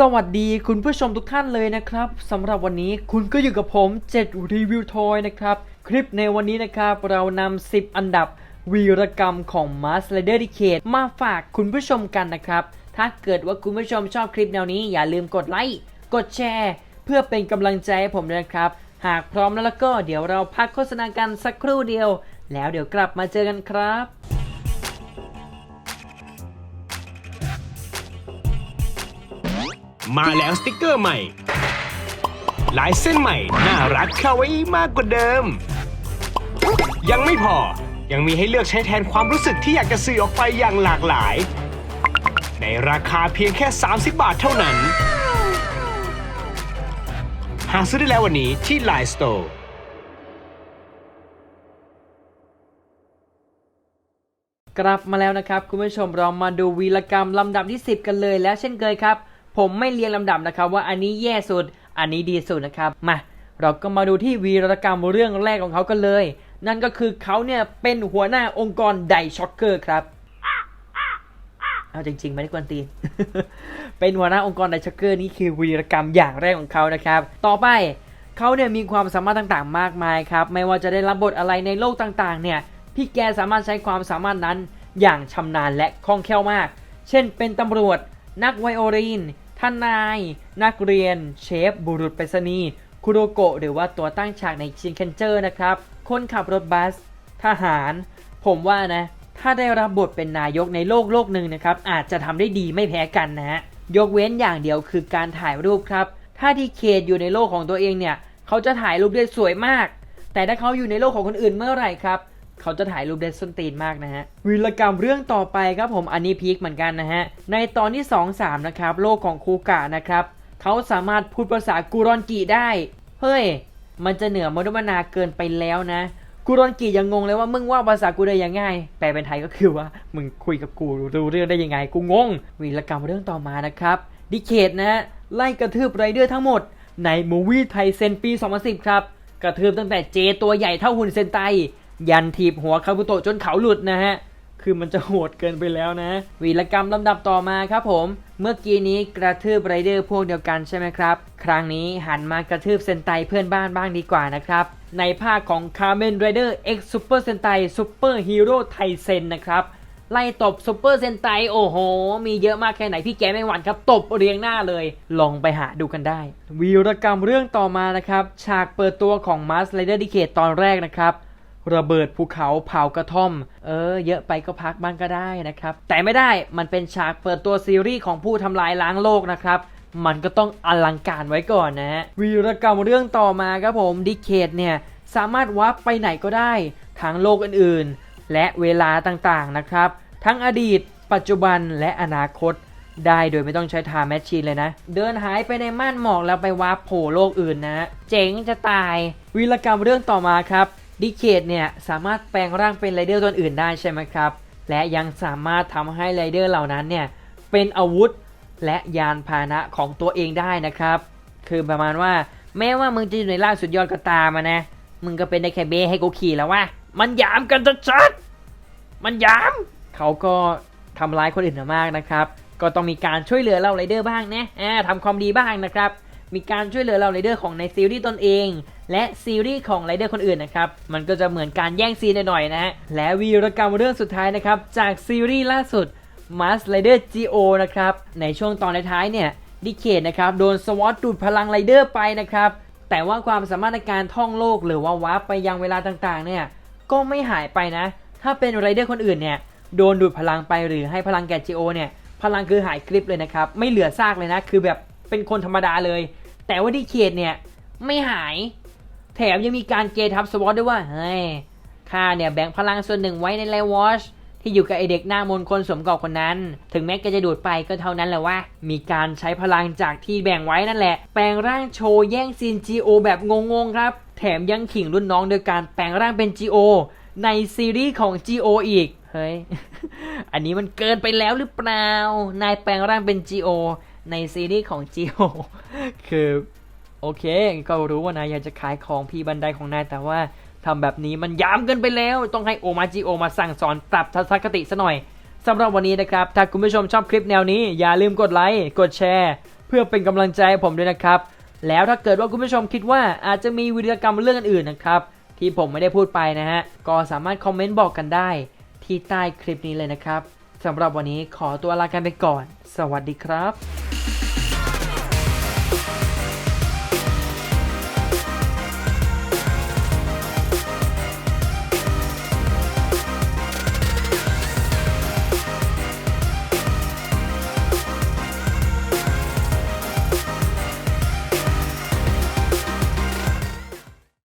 สวัสดีคุณผู้ชมทุกท่านเลยนะครับสำหรับวันนี้คุณก็อยู่กับผม 7 รีวิวทอยนะครับ คลิปในวันนี้นะครับ เรานำ 10 อันดับวีรกรรมของ m a s l a d e r d e c a d e มาฝากคุณผู้ชมกันนะครับ ถ้าเกิดว่าคุณผู้ชมชอบคลิปแนวนี้อย่าลืมกดไลค์กดแชร์ เพื่อเป็นกำลังใจให้ผมด้วยนะครับ หากพร้อมแล้วแล้วก็เดี๋ยวเราพักโฆษณากันสักครู่เดียว แล้วเดี๋ยวกลับมาเจอกันครับ มาแล้วสติกเกอร์ใหม่ลายเส้นใหม่ น่ารักเข้าไว้มากกว่าเดิม ยังไม่พอยังมีให้เลือกใช้แทนความรู้สึกที่อยากจะสื่อออกไปอย่างหลากหลาย ในราคาเพียงแค่ 30 บาทเท่านั้น หาซื้อได้แล้ววันนี้ที่ Line Store กลับมาแล้วนะครับ คุณผู้ชมเรามาดูวีรกรรมลำดับที่ 10 กันเลยแล้วเช่นเคยครับ ผมไม่เรียงลำดับนะครับว่าอันนี้แย่สุด อันนี้ดีสุดนะครับ มาเราก็มาดูที่วีรกรรมเรื่องแรกของเขากันเลย นั่นก็คือเขาเนี่ยเป็นหัวหน้าองค์กรไดช็อกเกอร์ครับ เอาจริงๆไม่ได้กวนตีน เป็นหัวหน้าองค์กรไดช็อกเกอร์นี่คือวีรกรรมอย่างแรกของเขานะครับ ต่อไปเขาเนี่ยมีความสามารถต่างๆ มากมายครับ ไม่ว่าจะได้รับบทอะไรในโลกต่างๆ เนี่ยพี่แกสามารถใช้ความสามารถนั้นอย่างชำนาญและคล่องแคล่วมาก เช่น เป็นตำรวจ นักไวโอลิน ทนาย นักเรียน เชฟ บุรุษไปรษณีย์คุโรโกะหรือว่าตัวตั้งฉากในชินเคนเจอร์นะครับ คนขับรถบัส ทหาร ผมว่านะ ถ้าได้รับบทเป็นนายกในโลกโลกหนึ่งนะครับ อาจจะทำได้ดีไม่แพ้กันนะฮะ ยกเว้นอย่างเดียวคือการถ่ายรูปครับ ถ้าที่เคดอยู่ในโลกของตัวเองเนี่ย เขาจะถ่ายรูปได้สวยมาก แต่ถ้าเขาอยู่ในโลกของคนอื่นเมื่อไหร่ครับ เขาจะถ่ายรูปได้ส้นตีนมากนะฮะวีรกรรมเรื่องต่อไปครับผมอันนี้พีคเหมือนกันนะฮะในตอนที่ 2-3 นะครับโลกของคูกะนะครับเขาสามารถพูดภาษากูรอนกิได้ เฮ้ย มันจะเหนือมนุษย์มนาเกินไปแล้วนะกูรอนกิยังงงเลยว่ามึงว่าภาษากูได้ยังไงแปลเป็นไทยก็คือว่ามึงคุยกับกูรู้เรื่องได้ยังไง กูงงวีรกรรมเรื่องต่อมานะครับดิเคทนะฮะไล่กระทืบไรเดอร์ทั้งหมด ในมูวี่ไทยเซนปี 2010 ครับ กระทืบตั้งแต่เจตัวใหญ่เท่าหุ่นเซนไต ยันถีบหัวคาบุโตะจนเขาหลุดนะฮะ คือมันจะโหดเกินไปแล้วนะ วีรกรรมลำดับต่อมาครับผม เมื่อกี้นี้กระทืบไรเดอร์พวกเดียวกันใช่ไหมครับ ครั้งนี้หันมากระทืบเซนไตเพื่อนบ้านบ้างดีกว่านะครับ ในภาคของ Kamen Rider X Super Sentai Super Hero Taisen นะครับไล่ตบซูเปอร์เซนไตโอ้โห มีเยอะมากแค่ไหนพี่แกไม่หวั่นครับ ตบเรียงหน้าเลย ลองไปหาดูกันได้ วีรกรรมเรื่องต่อมานะครับ ฉากเปิดตัวของ Mask Rider Decade ตอนแรกนะครับ ระเบิดภูเขาเผากระท่อม เออ เยอะไปก็พักบ้างก็ได้นะครับ แต่ไม่ได้มันเป็นฉากเปิดตัวซีรีส์ของผู้ทำลายล้างโลกนะครับมันก็ต้องอลังการไว้ก่อนนะฮะวีรกรรมเรื่องต่อมาครับผมดิเคทเนี่ยสามารถวับไปไหนก็ได้ทั้งโลกอื่นๆ และเวลาต่างๆนะครับ ทั้งอดีต ปัจจุบันและอนาคต ได้โดยไม่ต้องใช้ทาแมชชีนเลยนะ เดินหายไปในม่านหมอกแล้วไปวาร์ปโผล่โลกอื่นนะ เจ๋งจะตายวีรกรรมเรื่องต่อมาครับ ดิเคทเนี่ยสามารถแปลงร่างเป็นไรเดอร์ตัวอื่นได้ใช่ไหมครับ และยังสามารถทำให้ไรเดอร์เหล่านั้นเนี่ยเป็นอาวุธและยานพาหนะของตัวเองได้นะครับ คือประมาณว่าแม้ว่ามึงจะอยู่ในร่างสุดยอดก็ตามนะ มึงก็เป็นได้แค่เบให้กูขี่แล้ววะมันยามกันชัดๆมันยาม เขาก็ทำร้ายคนอื่นมามากนะครับ ก็ต้องมีการช่วยเหลือเราไรเดอร์บ้างนะอ่าทำความดีบ้างนะครับ มีการช่วยเหลือเราไรเดอร์ของในซีรีส์ตนเอง และซีรีส์ของไรเดอร์คนอื่นนะครับ มันก็จะเหมือนการแย่งซีนหน่อยๆนะฮะ และวีรกรรมเรื่องสุดท้ายนะครับ จากซีรีส์ล่าสุด Mask Rider GO นะครับ ในช่วงตอนท้ายเนี่ยดิเคทนะครับโดนสวอตดูดพลังไรเดอร์ไปนะครับ แต่ว่าความสามารถในการท่องโลกหรือว่าวาร์ปไปยังเวลาต่างๆเนี่ยก็ไม่หายไปนะ ถ้าเป็นไรเดอร์คนอื่นเนี่ยโดนดูดพลังไปหรือให้พลังแก่ GO เนี่ยพลังคือหายคลิปเลยนะครับ ไม่เหลือซากเลยนะ คือแบบ เป็นคนธรรมดาเลย แต่ว่าดิเคทเนี่ยไม่หาย แถมยังมีการเกทับสวอตด้วยว่าเฮ้ยข้าเนี่ยแบ่งพลังส่วนหนึ่งไว้ในไลวอชที่อยู่กับไอเด็กหน้ามนคนสมกอบคนนั้น ถึงแม้แกจะดูดไปก็เท่านั้นแหละว่า มีการใช้พลังจากที่แบ่งไว้นั่นแหละ แปลงร่างโชว์แย่งซีน GO แบบงงๆครับ แถมยังขิงรุ่นน้องโดยการแปลงร่างเป็น GO ในซีรีส์ของ GO อีก เฮ้ย อันนี้มันเกินไปแล้วหรือเปล่า นายแปลงร่างเป็น GO ในซีรีส์ของ GO คือโอเค ก็รู้ว่านายอยากจะขายของพี่บันไดของนายแต่ว่าทำแบบนี้มันย้ำเกินไปแล้ว ต้องให้โอมาจิโอมาสั่งสอนปรับทัศนคติซะหน่อยสำหรับวันนี้นะครับ ถ้าคุณผู้ชมชอบคลิปแนวนี้ อย่าลืมกดไลค์กดแชร์ เพื่อเป็นกำลังใจให้ผมด้วยนะครับ แล้วถ้าเกิดว่าคุณผู้ชมคิดว่าอาจจะมีวิดีกรรมเรื่องอื่นนะครับ ที่ผมไม่ได้พูดไปนะฮะ ก็สามารถคอมเมนต์บอกกันได้ ที่ใต้คลิปนี้เลยนะครับสำหรับวันนี้ขอตัวลากันไปก่อน สวัสดีครับ